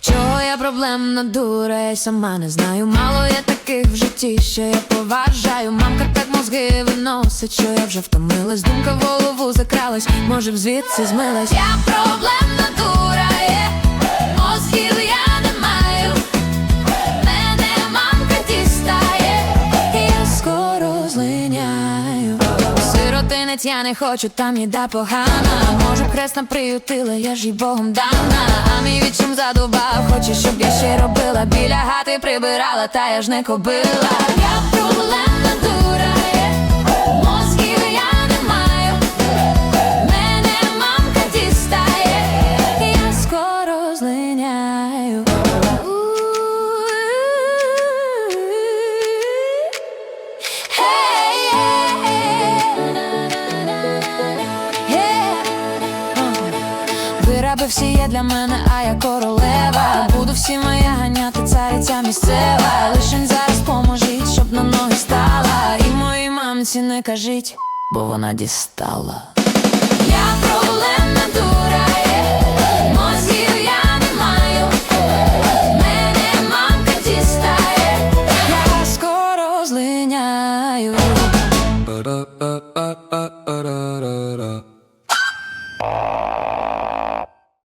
Чого я проблемна дура, я сама не знаю. Мало я таких в житті, що я поважаю. Мамка так мозги виносить, що я вже втомилась. Думка в голову закралась, може б звідси змилась. Я проблемна дура, Сиротинець я не хочу, там їда погана. Може, б хресна приютила, я ж їй Богом дана. А мій відчим задубав, хоче, щоб я ще робила. Біля гати прибирала, та я ж не кобила. Я проблемна дура, є, мозгів я не маю. Мене мамка дістає, я скоро злиняю. Вираби всі є для мене, а я королева. Буду всі моя ганяти, цариця місцева. Лишень зараз поможіть, щоб на ноги стала. І моїй мамці не кажіть, бо вона дістала. Я проблемна дура є, я не маю, мене мамка дістає, я скоро злиняю. Ba-da-ba-ba-ba-da-da-da.